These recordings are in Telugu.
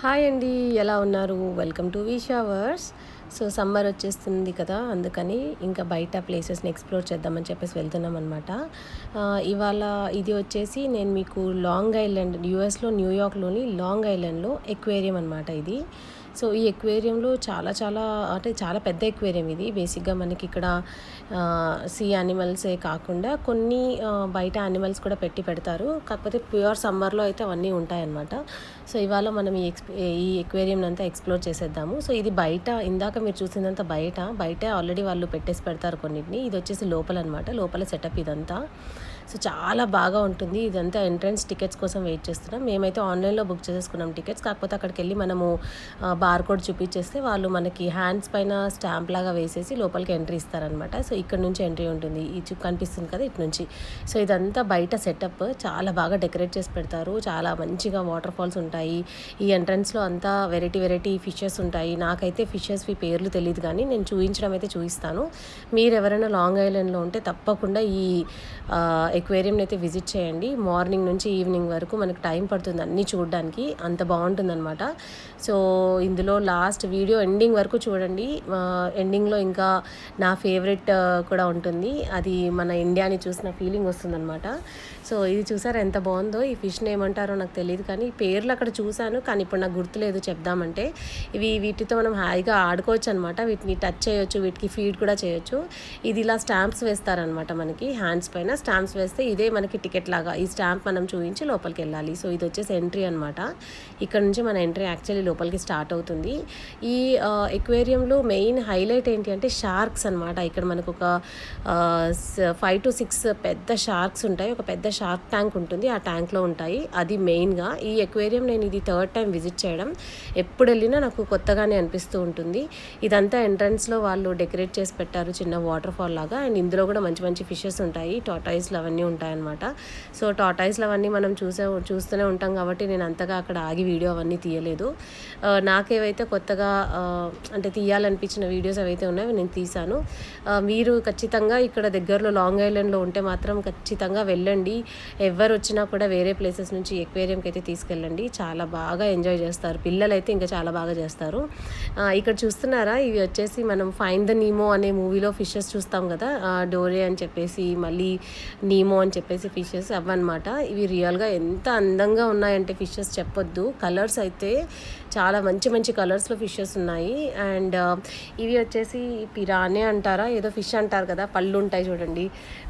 హాయ్ అండి ఎలా ఉన్నారు? వెల్కమ్ టు విషావర్స్ సో సమ్మర్ వచ్చేస్తుంది కదా అందుకని ఇంకా బయట ప్లేసెస్ని ఎక్స్ప్లోర్ చేద్దామని చెప్పేసి వెళ్తున్నాం అనమాట ఇవాళ ఇది వచ్చేసి నేను మీకు లాంగ్ ఐలాండ్ యూఎస్లో న్యూయార్క్లోని లాంగ్ ఐలాండ్లో ఎక్వేరియం అనమాట ఇది. సో ఈ ఎక్వేరియంలో చాలా చాలా అంటే చాలా పెద్ద ఎక్వేరియం ఇది. బేసిక్గా మనకి ఇక్కడ సీ యానిమల్సే కాకుండా కొన్ని బయట యానిమల్స్ కూడా పెట్టి పెడతారు. కాకపోతే ప్యూర్ సమ్మర్లో అయితే అవన్నీ ఉంటాయన్నమాట. సో ఇవాళ మనం ఈ ఎక్స్ ఈ ఎక్వేరియం అంతా ఎక్స్ప్లోర్ చేసేద్దాము. సో ఇది బయట ఇందాక మీరు చూసిందంతా బయట బయట ఆల్రెడీ వాళ్ళు పెట్టేసి పెడతారు కొన్నిటిని. ఇది వచ్చేసి లోపల అనమాట లోపల సెటప్ ఇదంతా. సో చాలా బాగా ఉంటుంది. ఇదంతా ఎంట్రన్స్ టికెట్స్ కోసం వెయిట్ చేస్తున్నాం. మేమైతే ఆన్లైన్లో బుక్ చేసేసుకున్నాం టికెట్స్. కాకపోతే అక్కడికి వెళ్ళి మనము బార్ కోడ్ చూపించేస్తే వాళ్ళు మనకి హ్యాండ్స్ పైన స్టాంప్ లాగా వేసేసి లోపలికి ఎంట్రీ ఇస్తారనమాట సో ఇక్కడ నుంచి ఎంట్రీ ఉంటుంది. ఈ చూ కనిపిస్తుంది కదా ఇటు నుంచి. సో ఇదంతా బయట సెటప్. చాలా బాగా డెకరేట్ చేసి పెడతారు. చాలా మంచిగా వాటర్ ఫాల్స్ ఉంటాయి. ఈ ఎంట్రన్స్లో అంతా వెరైటీ వెరైటీ ఫిషెస్ ఉంటాయి. నాకైతే ఫిషెస్వి పేర్లు తెలియదు కానీ నేను చూపించడం అయితే చూపిస్తాను మీరు ఎవరైనా లాంగ్ ఐలాండ్లో ఉంటే తప్పకుండా ఈ ఎక్వేరియంని అయితే విజిట్ చేయండి. మార్నింగ్ నుంచి ఈవినింగ్ వరకు మనకు టైం పడుతుంది అన్నీ చూడడానికి. అంత బాగుంటుందన్నమాట. సో ఇందులో లాస్ట్ వీడియో ఎండింగ్ వరకు చూడండి. ఎండింగ్లో ఇంకా నా ఫేవరెట్ కూడా ఉంటుంది. అది మన ఇండియాని చూసిన ఫీలింగ్ వస్తుందన్నమాట. సో ఇది చూసారు ఎంత బాగుందో? ఈ ఫిష్ని ఏమంటారో నాకు తెలియదు కానీ పేర్లు అక్కడ చూశాను కానీ ఇప్పుడు నాకు గుర్తులేదు చెప్దామంటే. ఇవి వీటితో మనం హాయిగా ఆడుకోవచ్చు అనమాట వీటిని టచ్ చేయొచ్చు వీటికి ఫీడ్ కూడా చేయొచ్చు. ఇది ఇలా స్టాంప్స్ వేస్తారనమాట మనకి హ్యాండ్స్ పైన స్టాంప్స్ వేస్తే ఇదే మనకి టికెట్ లాగా ఈ స్టాంప్ మనం చూపించి లోపలికి వెళ్ళాలి. సో ఇది వచ్చేసి ఎంట్రీ అనమాట ఇక్కడ నుంచి మన ఎంట్రీ యాక్చువల్లీ లోపలికి స్టార్ట్ అవుతుంది. ఈ ఎక్వేరియంలో మెయిన్ హైలైట్ ఏంటి అంటే షార్క్స్ అనమాట ఇక్కడ మనకు ఒక ఫైవ్ టు సిక్స్ పెద్ద షార్క్స్ ఉంటాయి. ఒక పెద్ద షార్క్ ట్యాంక్ ఉంటుంది ఆ ట్యాంక్లో ఉంటాయి. అది మెయిన్గా ఈ ఎక్వేరియం నేను ఇది థర్డ్ టైం విజిట్ చేయడం. ఎప్పుడు వెళ్ళినా నాకు కొత్తగానే అనిపిస్తూ ఉంటుంది. ఇదంతా ఎంట్రన్స్లో వాళ్ళు డెకరేట్ చేసి పెట్టారు చిన్న వాటర్ ఫాల్ లాగా. అండ్ ఇందులో కూడా మంచి మంచి ఫిషెస్ ఉంటాయి. టాటాయిస్లు అవన్నీ ఉంటాయన్నమాట. సో టాటాయిస్లు అవన్నీ మనం చూసే చూస్తూనే ఉంటాం కాబట్టి నేను అంతగా అక్కడ ఆగి వీడియో అవన్నీ తీయలేదు. నాకేవైతే కొత్తగా అంటే తీయాలనిపించిన వీడియోస్ ఏవైతే ఉన్నాయో నేను తీశాను. మీరు ఖచ్చితంగా ఇక్కడ దగ్గరలో లాంగ్ ఐలాండ్లో ఉంటే మాత్రం ఖచ్చితంగా వెళ్ళండి. ఎవరు వచ్చినా కూడా వేరే ప్లేసెస్ నుంచి ఎక్వేరియంకి అయితే తీసుకెళ్ళండి. చాలా బాగా ఎంజాయ్ చేస్తారు. పిల్లలు అయితే ఇంకా చాలా బాగా చేస్తారు. ఇక్కడ చూస్తున్నారా? ఇవి వచ్చేసి మనం ఫైన్ ద నీమో అనే మూవీలో ఫిషెస్ చూస్తాం కదా? డోరే అని చెప్పేసి మళ్ళీ నీమో అని చెప్పేసి ఫిషెస్ అవన్నమాట ఇవి రియల్గా ఎంత అందంగా ఉన్నాయంటే ఫిషెస్ చెప్పొద్దు. కలర్స్ అయితే చాలా మంచి మంచి కలర్స్లో ఫిషెస్ ఉన్నాయి. అండ్ ఇవి వచ్చేసి పిరానే అంటారా? ఏదో ఫిష్ అంటారు కదా? పళ్ళు ఉంటాయి చూడండి.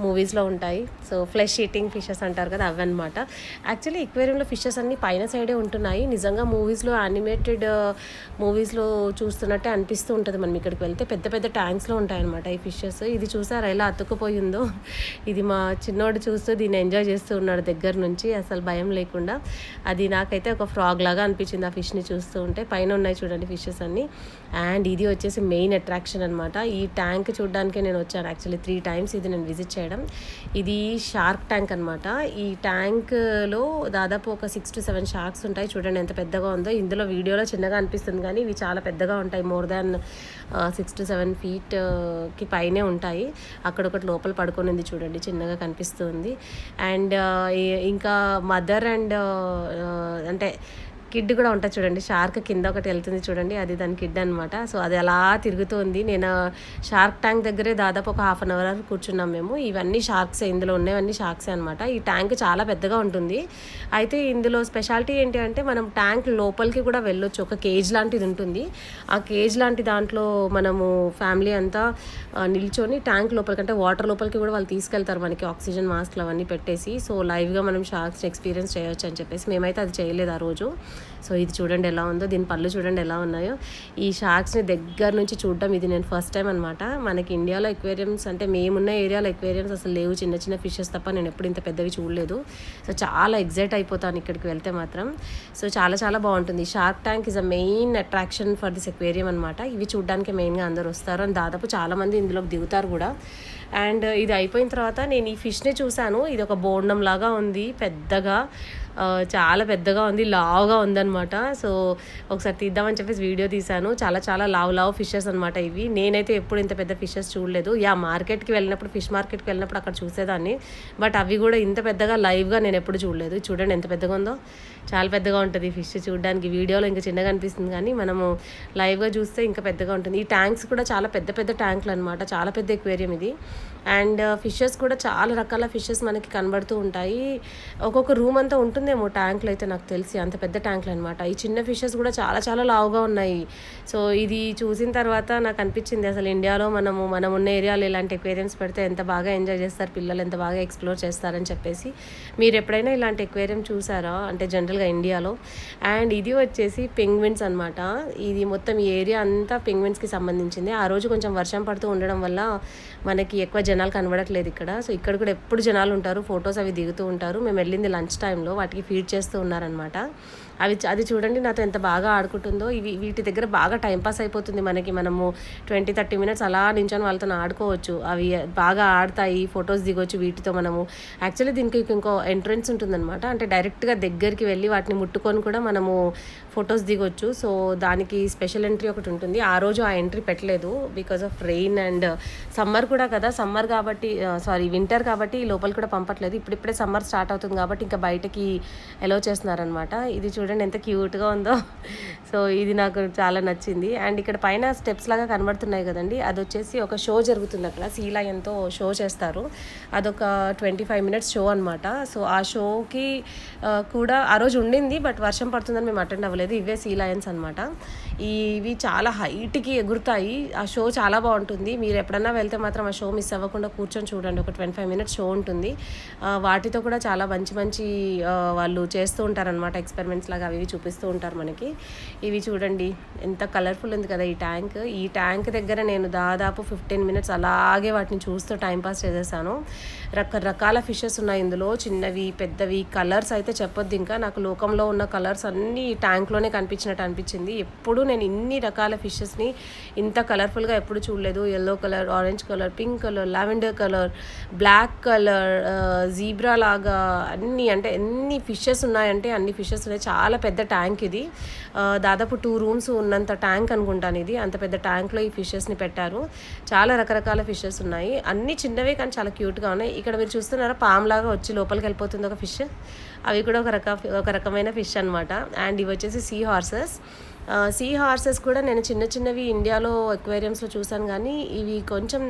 మూవీస్లో ఉంటాయి. సో ఫ్లెష్ ఈటింగ్ ఫిషెస్ అంటారు కదా అవన్నమాట యాక్చువల్లీ ఎక్వేరియంలో ఫిషెస్ అన్ని పైన సైడే ఉంటున్నాయి. నిజంగా మూవీస్లో యానిమేటెడ్ మూవీస్లో చూస్తున్నట్టే అనిపిస్తూ ఉంటుంది. మనం ఇక్కడికి వెళ్తే పెద్ద పెద్ద ట్యాంక్స్లో ఉంటాయన్నమాట ఈ ఫిషెస్. ఇది చూసారా? ఎలా అతుక్కుపోయిందో ఇది మా చిన్నోడు చూస్తూ దీన్ని ఎంజాయ్ చేస్తూ ఉన్నాడు దగ్గర నుంచి. అసలు భయం లేకుండా. అది నాకైతే ఒక ఫ్రాగ్ లాగా అనిపించింది ఆ ఫిష్ని చూస్తూ ఉంటే. పైన ఉన్నాయి చూడండి ఫిషెస్ అన్ని. అండ్ ఇది వచ్చేసి మెయిన్ అట్రాక్షన్ అనమాట ఈ ట్యాంక్ చూడడానికే నేను వచ్చాను యాక్చువల్లీ త్రీ టైమ్స్ ఇది నేను విజిట్ చేయడం. ఇది షార్క్ ట్యాంక్ అనమాట ఈ ట్యాంక్లో దాదాపు ఒక సిక్స్ టు సెవెన్ షార్క్స్ ఉంటాయి. చూడండి ఎంత పెద్దగా ఉందో. ఇందులో వీడియోలో చిన్నగా అనిపిస్తుంది కానీ ఇవి చాలా పెద్దగా ఉంటాయి. More than six to seven ఫీట్కి పైనే ఉంటాయి. అక్కడ ఒకటి లోపల పడుకునింది చూడండి. చిన్నగా కనిపిస్తుంది. అండ్ ఇంకా మదర్ అండ్ అంటే కిడ్ కూడా ఉంటుంది చూడండి. షార్క్ కింద ఒకటి వెళ్తుంది చూడండి. అది దాని కిడ్ అనమాట సో అది అలా తిరుగుతుంది. నేను షార్క్ ట్యాంక్ దగ్గరే దాదాపు ఒక హాఫ్ అన్ అవర్ వరకు కూర్చున్నాం మేము. ఇవన్నీ షార్క్స్ ఇందులో ఉన్నవన్నీ షార్క్సే అనమాట ఈ ట్యాంక్ చాలా పెద్దగా ఉంటుంది. అయితే ఇందులో స్పెషాలిటీ ఏంటి అంటే మనం ట్యాంక్ లోపలికి కూడా వెళ్ళొచ్చు. ఒక కేజ్ లాంటిది ఉంటుంది. ఆ కేజ్ లాంటి దాంట్లో మనము ఫ్యామిలీ అంతా నిల్చొని ట్యాంక్ లోపలికి అంటే వాటర్ లోపలికి కూడా వాళ్ళు తీసుకెళ్తారు మనకి. ఆక్సిజన్ మాస్క్లు అవన్నీ పెట్టేసి. సో లైవ్గా మనం షార్క్స్ ఎక్స్పీరియన్స్ చేయొచ్చు అని చెప్పేసి మేమైతే అది చేయలేదు ఆ రోజు. సో ఇది చూడండి ఎలా ఉందో దీని పళ్ళు చూడండి ఎలా ఉన్నాయో. ఈ షార్క్స్ని దగ్గర నుంచి చూడడం ఇది నేను ఫస్ట్ టైం అనమాట మనకి ఇండియాలో ఎక్వేరియమ్స్ అంటే మేమున్న ఏరియాలో ఎక్వేరియమ్స్ అసలు లేవు. చిన్న చిన్న ఫిషెస్ తప్ప నేను ఎప్పుడు ఇంత పెద్దవి చూడలేదు. సో చాలా ఎగ్జైట్ అయిపోతాను ఇక్కడికి వెళ్తే మాత్రం. సో చాలా చాలా బాగుంటుంది. Shark tank is a main attraction for this aquarium అనమాట ఇవి చూడడానికి మెయిన్గా అందరూ వస్తారు. అండ్ దాదాపు చాలామంది ఇందులోకి దిగుతారు కూడా. అండ్ ఇది అయిపోయిన తర్వాత నేను ఈ ఫిష్ని చూశాను. ఇది ఒక బోండం లాగా ఉంది పెద్దగా. చాలా పెద్దగా ఉంది లావుగా ఉందనమాట సో ఒకసారి తీద్దామని చెప్పేసి వీడియో తీశాను. చాలా చాలా లావు లావు ఫిషెస్ అనమాట ఇవి. నేనైతే ఎప్పుడు ఇంత పెద్ద ఫిషెస్ చూడలేదు. యా మార్కెట్కి వెళ్ళినప్పుడు ఫిష్ మార్కెట్కి వెళ్ళినప్పుడు అక్కడ చూసేదాన్ని. బట్ అవి కూడా ఇంత పెద్దగా లైవ్గా నేను ఎప్పుడు చూడలేదు. చూడండి ఎంత పెద్దగా ఉందో. చాలా పెద్దగా ఉంటుంది ఫిష్ చూడడానికి. వీడియోలో ఇంకా చిన్నగా అనిపిస్తుంది కానీ మనము లైవ్గా చూస్తే ఇంకా పెద్దగా ఉంటుంది. ఈ ట్యాంక్స్ కూడా చాలా పెద్ద పెద్ద ట్యాంకులు అనమాట చాలా పెద్ద ఎక్వేరియం ఇది. అండ్ ఫిషెస్ కూడా చాలా రకాల ఫిషెస్ మనకి కనబడుతూ ఉంటాయి. ఒక్కొక్క రూమ్ అంతా ఉంటుందేమో ట్యాంకులు అయితే నాకు తెలిసి అంత పెద్ద ట్యాంకులు అనమాట ఈ చిన్న ఫిషెస్ కూడా చాలా చాలా లావుగా ఉన్నాయి. సో ఇది చూసిన తర్వాత నాకు అనిపించింది అసలు ఇండియాలో మనము మనం ఉన్న ఏరియాలో ఇలాంటి ఎక్వేరియంస్ పెడితే ఎంత బాగా ఎంజాయ్ చేస్తారు పిల్లలు ఎంత బాగా ఎక్స్ప్లోర్ చేస్తారని చెప్పేసి. మీరు ఎప్పుడైనా ఇలాంటి ఎక్వేరియం చూసారా? అంటే జనరల్గా ఇండియాలో. అండ్ ఇది వచ్చేసి పెంగ్విన్స్ అనమాట ఇది మొత్తం ఈ ఏరియా అంతా పెంగ్విన్స్కి సంబంధించింది. ఆ రోజు కొంచెం వర్షం పడుతూ ఉండడం వల్ల మనకి ఎక్కువ జనాలు కనబడట్లేదు ఇక్కడ. సో ఇక్కడ కూడా ఎప్పుడు జనాలు ఉంటారు ఫొటోస్ అవి దిగుతూ ఉంటారు. మేము వెళ్ళింది లంచ్ టైంలో వాటికి ఫీడ్ చేస్తూ ఉన్నారనమాట అవి అది చూడండి నాతో ఎంత బాగా ఆడుకుంటుందో. ఇవి వీటి దగ్గర బాగా టైంపాస్ అయిపోతుంది మనకి. మనము ట్వంటీ థర్టీ మినిట్స్ అలా నించొని వాళ్ళతో ఆడుకోవచ్చు. అవి బాగా ఆడతాయి ఫొటోస్ దిగొచ్చు వీటితో మనము. యాక్చువల్లీ దీనికి ఇంకో ఎంట్రన్స్ ఉంటుందన్నమాట. అంటే డైరెక్ట్గా దగ్గరికి వెళ్ళి వాటిని ముట్టుకొని కూడా మనము ఫొటోస్ దిగొచ్చు. సో దానికి స్పెషల్ ఎంట్రీ ఒకటి ఉంటుంది. ఆ రోజు ఆ ఎంట్రీ పెట్టలేదు. Because of rain and summer కూడా కదా. సమ్మర్ కాబట్టి సారీ వింటర్ కాబట్టి లోపల కూడా పంపట్లేదు. ఇప్పుడిప్పుడే సమ్మర్ స్టార్ట్ అవుతుంది కాబట్టి ఇంకా బయటకి ఎలో చేస్తున్నారనమాట ఇది చూడండి ఎంత క్యూట్గా ఉందో. సో ఇది నాకు చాలా నచ్చింది. అండ్ ఇక్కడ పైన స్టెప్స్ లాగా కనబడుతున్నాయి కదండి. అది వచ్చేసి ఒక షో జరుగుతుంది అక్కడ. సీలాయంతో షో చేస్తారు. అదొక ట్వంటీ ఫైవ్ మినిట్స్ షో అనమాట సో ఆ షోకి కూడా ఆ రోజు ఉండింది. బట్ వర్షం పడుతుందని మేము అటెండ్ అవ్వలేదు. ఇవే సీ లయన్స్ అనమాట ఇవి చాలా హైట్కి ఎగురుతాయి. ఆ షో చాలా బాగుంటుంది. మీరు ఎప్పుడన్నా వెళ్తే మాత్రం ఆ షో మిస్ అవ్వకుండా కూర్చొని చూడండి. ఒక ట్వంటీ ఫైవ్ మినిట్స్ షో ఉంటుంది. వాటితో కూడా చాలా మంచి మంచి వాళ్ళు చేస్తూ ఉంటారనమాట ఎక్స్పెరిమెంట్స్ లాగా అవి చూపిస్తూ ఉంటారు మనకి. ఇవి చూడండి. ఎంత కలర్ఫుల్ ఉంది కదా ఈ ట్యాంక్ ఈ ట్యాంక్ దగ్గర నేను దాదాపు ఫిఫ్టీన్ మినిట్స్ అలాగే వాటిని చూస్తూ టైంపాస్ చేసేసాను. రకరకాల ఫిషెస్ ఉన్నాయి ఇందులో. చిన్నవి పెద్దవి కలర్స్ అయితే చెప్పొద్దు ఇంకా. నాకు లోకంలో ఉన్న కలర్స్ అన్నీ ఈ ట్యాంక్లోనే కనిపించినట్టు అనిపించింది. ఎప్పుడు నేను ఇన్ని రకాల ఫిషెస్ని ఇంత కలర్ఫుల్గా ఎప్పుడు చూడలేదు. Yellow colour orange colour pink colour lavender colour black colour zebra లాగా అన్ని అంటే ఎన్ని ఫిషెస్ ఉన్నాయంటే అన్ని ఫిషెస్ ఉన్నాయి. చాలా పెద్ద ట్యాంక్ ఇది. ఆ, దాదాపు టూ రూమ్స్ ఉన్నంత ట్యాంక్ అనుకుంటాను ఇది. అంత పెద్ద ట్యాంక్లో ఈ ఫిషెస్ని పెట్టారు. చాలా రకరకాల ఫిషెస్ ఉన్నాయి. అన్ని చిన్నవే కానీ చాలా క్యూట్గా ఉన్నాయి. ఇక్కడ మీరు చూస్తున్నారా పామ్ లాగా వచ్చి లోపలికి వెళ్ళిపోతుంది ఒక ఫిష్ అవి కూడా ఒక రక ఒక రకమైన ఫిష్ అనమాట అండ్ ఇవి వచ్చేసి సీ హార్సెస్. సీ హార్సెస్ కూడా నేను చిన్న చిన్నవి ఇండియాలో ఎక్వేరియంస్లో చూసాను కానీ ఇవి కొంచెం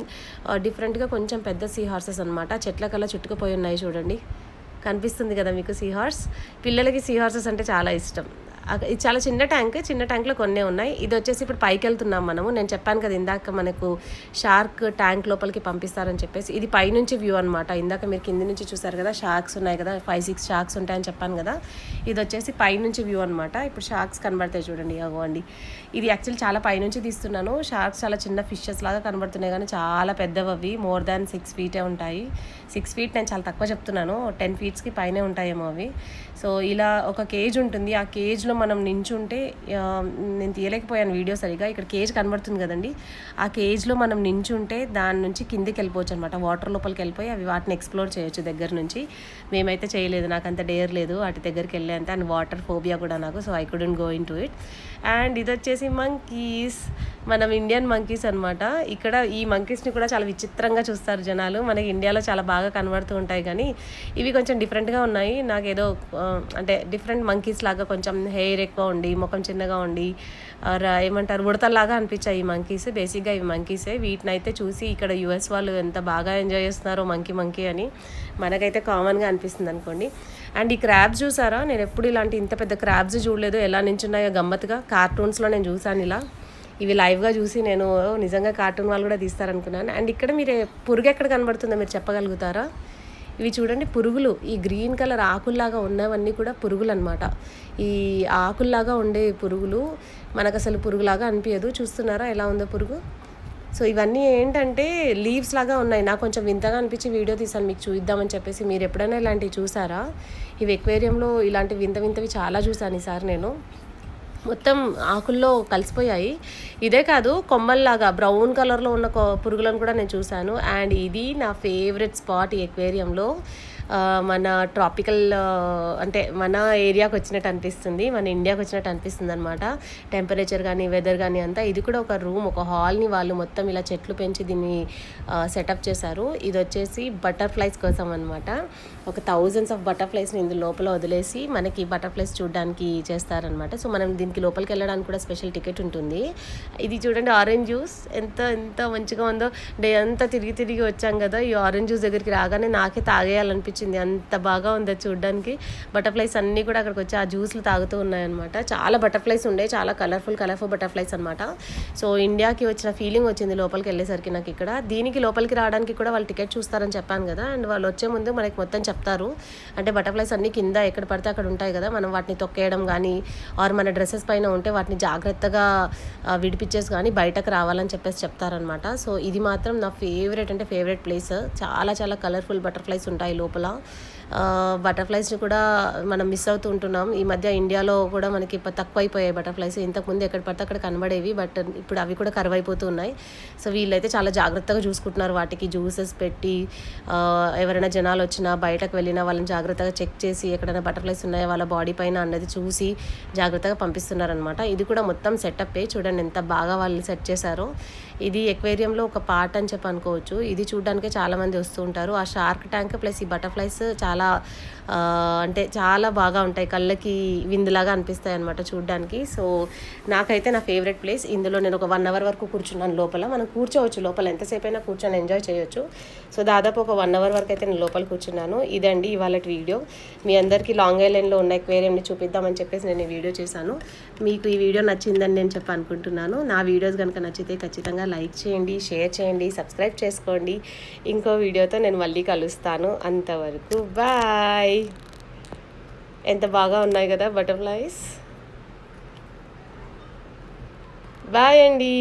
డిఫరెంట్గా కొంచెం పెద్ద సీ హార్సెస్ అనమాట చెట్ల కల్లా చుట్టుకుపోయి ఉన్నాయి చూడండి. కనిపిస్తుంది కదా మీకు సీ హార్స్? పిల్లలకి సీ హార్సెస్ అంటే చాలా ఇష్టం. ఇది చాలా చిన్న ట్యాంక్ చిన్న ట్యాంక్లో కొన్నే ఉన్నాయి. ఇది వచ్చేసి ఇప్పుడు పైకి వెళ్తున్నాం మనము. నేను చెప్పాను కదా ఇందాక మనకు షార్క్ ట్యాంక్ లోపలికి పంపిస్తారని చెప్పేసి. ఇది పైనుంచి వ్యూ అనమాట ఇందాక మీరు కింది నుంచి చూసారు కదా షార్క్స్ ఉన్నాయి కదా ఫైవ్ సిక్స్ షార్క్స్ ఉంటాయని చెప్పాను కదా. ఇది వచ్చేసి పైనుంచి వ్యూ అనమాట ఇప్పుడు షార్క్స్ కనబడతాయి చూడండి అవ్వండి ఇది యాక్చువల్లీ చాలా పైనుంచి తీస్తున్నాను. షార్క్స్ చాలా చిన్న ఫిషెస్ లాగా కనబడుతున్నాయి కానీ చాలా పెద్దవి అవి మోర్ దాన్ సిక్స్ ఫీటే ఉంటాయి. సిక్స్ ఫీట్ నేను చాలా తక్కువ చెప్తున్నాను. టెన్ ఫీట్స్కి పైనే ఉంటాయేమో అవి. సో ఇలా ఒక కేజ్ ఉంటుంది. ఆ కేజ్లో మనం నించుంటే నేను తీయలేకపోయాను వీడియో సరిగా. ఇక్కడ కేజ్ కనబడుతుంది కదండి. ఆ కేజ్లో మనం నించుంటే దాని నుంచి కిందికి వెళ్ళిపోవచ్చు అనమాట వాటర్ లోపలికి వెళ్ళిపోయి అవి వాటిని ఎక్స్ప్లోర్ చేయొచ్చు దగ్గర నుంచి. మేమైతే చేయలేదు. నాకు అంత డేర్ లేదు. వాటి దగ్గరికి వెళ్ళేంత. అండ్ వాటర్ ఫోబియా కూడా నాకు so I couldn't go in to it and ఇది వచ్చేసి మంకీస్ మనం ఇండియన్ మంకీస్ అనమాట ఇక్కడ ఈ మంకీస్ని కూడా చాలా విచిత్రంగా చూస్తారు జనాలు. మనకి ఇండియాలో చాలా బాగా కనబడుతూ ఉంటాయి కానీ ఇవి కొంచెం డిఫరెంట్గా ఉన్నాయి. నాకు ఏదో అంటే డిఫరెంట్ మంకీస్ లాగా కొంచెం హెయిర్ ఎక్కువ ఉండి ముఖం చిన్నగా ఉండి ఏమంటారు ఉడతల్లాగా అనిపించాయి ఈ మంకీస్ బేసిక్గా ఇవి మంకీసే వీటిని అయితే చూసి ఇక్కడ యుఎస్ వాళ్ళు ఎంత బాగా ఎంజాయ్ చేస్తున్నారో మంకీ మంకీ అని మనకైతే కామన్గా అనిపిస్తుంది అనుకోండి. అండ్ ఈ క్రాబ్స్ చూసారా? నేను ఎప్పుడు ఇలాంటి ఇంత పెద్ద క్రాబ్స్ చూడలేదు. ఎలా నించున్నాయో గమ్మత్తుగా. కార్టూన్స్లో నేను చూసాను ఇలా. ఇవి లైవ్గా చూసి నేను "ఓ, నిజంగా కార్టూన్ వాళ్ళు కూడా తీస్తారనుకున్నాను. అండ్ ఇక్కడ మీరు పురుగు ఎక్కడ కనబడుతుందో మీరు చెప్పగలుగుతారా? ఇవి చూడండి పురుగులు. ఈ గ్రీన్ కలర్ ఆకుల్లాగా ఉన్నవన్నీ కూడా పురుగులు అనమాట ఈ ఆకుల్లాగా ఉండే పురుగులు మనకు అసలు పురుగులాగా అనిపించదు చూస్తున్నారా ఎలా ఉందో పురుగు? సో ఇవన్నీ ఏంటంటే లీవ్స్ లాగా ఉన్నాయి. నాకు కొంచెం వింతగా అనిపించి వీడియో తీసాను మీకు చూద్దామని చెప్పేసి. మీరు ఎప్పుడైనా ఇలాంటివి చూసారా? ఇవి ఎక్వేరియంలో ఇలాంటి వింత వింతవి చాలా చూసాను ఈసారి నేను. మొత్తం ఆకుల్లో కలిసిపోయాయి. ఇదే కాదు కొమ్మల్లాగా బ్రౌన్ కలర్లో ఉన్న పురుగులను కూడా నేను చూశాను. అండ్ ఇది నా ఫేవరెట్ స్పాట్ ఈ ఎక్వేరియంలో. మన ట్రాపికల్ అంటే మన ఏరియాకి వచ్చినట్టు అనిపిస్తుంది మన ఇండియాకి వచ్చినట్టు అనిపిస్తుంది అనమాట టెంపరేచర్ కానీ వెదర్ కానీ అంతా ఇది కూడా ఒక రూమ్ ఒక హాల్ని వాళ్ళు మొత్తం ఇలా చెట్లు పెంచి దీన్ని సెటప్ చేశారు. ఇది వచ్చేసి బటర్ఫ్లైస్ కోసం అనమాట ఒక థౌజండ్స్ ఆఫ్ బటర్ఫ్లైస్ని ఇందు లోపల వదిలేసి మనకి బటర్ఫ్లైస్ చూడడానికి చేస్తారనమాట సో మనం దీనికి లోపలికి వెళ్ళడానికి కూడా స్పెషల్ టికెట్ ఉంటుంది. ఇది చూడండి ఆరెంజ్ జ్యూస్ ఎంత ఎంత మంచిగా ఉందో. డే అంతా తిరిగి తిరిగి వచ్చాం కదా ఈ ఆరెంజ్ జ్యూస్ దగ్గరికి రాగానే నాకే తాగేయాలనిపించింది. అంత బాగా ఉంది చూడడానికి? బటర్ఫ్లైస్ అన్నీ కూడా అక్కడికి వచ్చి ఆ జ్యూస్లు తాగుతూ ఉన్నాయన్నమాట. చాలా బటర్ఫ్లైస్ ఉండే చాలా కలర్ఫుల్ కలర్ఫుల్ బటర్ఫ్లైస్ అనమాట సో ఇండియాకి వచ్చిన ఫీలింగ్ వచ్చింది లోపలికి వెళ్ళేసరికి నాకు ఇక్కడ. దీనికి లోపలికి రావడానికి కూడా వాళ్ళు టికెట్ చూస్తారని చెప్పాను కదా. అండ్ వాళ్ళు వచ్చే ముందు మనకి మొత్తం చెప్తారు. అంటే బటర్ఫ్లైస్ అన్ని కింద ఎక్కడ పడితే అక్కడ ఉంటాయి కదా. మనం వాటిని తొక్కేయడం కానీ ఆర్ మన డ్రెస్సెస్ పైన ఉంటే వాటిని జాగ్రత్తగా విడిపించేసి కానీ బయటకు రావాలని చెప్పేసి చెప్తారనమాట సో ఇది మాత్రం నా ఫేవరెట్ అంటే ఫేవరెట్ ప్లేస్. చాలా చాలా కలర్ఫుల్ బటర్ఫ్లైస్ ఉంటాయి లోపల. 了。బటర్ఫ్లైస్ని కూడా మనం మిస్ అవుతూ ఉంటున్నాం. ఈ మధ్య ఇండియాలో కూడా మనకి తక్కువైపోయాయి బటర్ఫ్లైస్ ఇంతకుముందు ఎక్కడ పడితే అక్కడ కనబడేవి బట్ ఇప్పుడు అవి కూడా కరువు అయిపోతూ ఉన్నాయి. సో వీళ్ళైతే చాలా జాగ్రత్తగా చూసుకుంటున్నారు వాటికి జ్యూసెస్ పెట్టి ఎవరైనా జనాలు వచ్చినా బయటకు వెళ్ళినా వాళ్ళని జాగ్రత్తగా చెక్ చేసి ఎక్కడైనా బటర్ఫ్లైస్ ఉన్నాయో వాళ్ళ బాడీ పైన అన్నది చూసి జాగ్రత్తగా పంపిస్తున్నారనమాట ఇది కూడా మొత్తం సెటప్పే చూడండి ఎంత బాగా వాళ్ళు సెట్ చేశారో. ఇది ఎక్వేరియంలో ఒక పార్ట్ అని చెప్పి అనుకోవచ్చు ఇది చూడడానికి చాలామంది వస్తూ ఉంటారు. ఆ షార్క్ ట్యాంక్ ప్లస్ ఈ బటర్ఫ్లైస్ చాలా చాలా అంటే చాలా బాగా ఉంటాయి. కళ్ళకి విందులాగా అనిపిస్తాయి అనమాట చూడడానికి. సో నాకైతే నా ఫేవరెట్ ప్లేస్. ఇందులో నేను ఒక వన్ అవర్ వరకు కూర్చున్నాను లోపల. మనం కూర్చోవచ్చు లోపల. ఎంతసేపు అయినా కూర్చొని ఎంజాయ్ చేయొచ్చు. సో దాదాపు ఒక వన్ అవర్ వరకు అయితే నేను లోపల కూర్చున్నాను. ఇదండి ఇవాళ వీడియో. మీ అందరికీ లాంగ్ ఐలాండ్లో ఉన్న ఎక్వేరియంని చూపిద్దామని చెప్పేసి నేను ఈ వీడియో చేశాను. మీకు ఈ వీడియో నచ్చిందని నేను చెప్పనుకుంటున్నాను. నా వీడియోస్ కనుక నచ్చితే ఖచ్చితంగా లైక్ చేయండి షేర్ చేయండి సబ్స్క్రైబ్ చేసుకోండి. ఇంకో వీడియోతో నేను మళ్ళీ కలుస్తాను. అంతవరకు బాయ్. ఎంత బాగా ఉన్నాయి కదా బటర్ఫ్లైస్. బాయ్ అండి.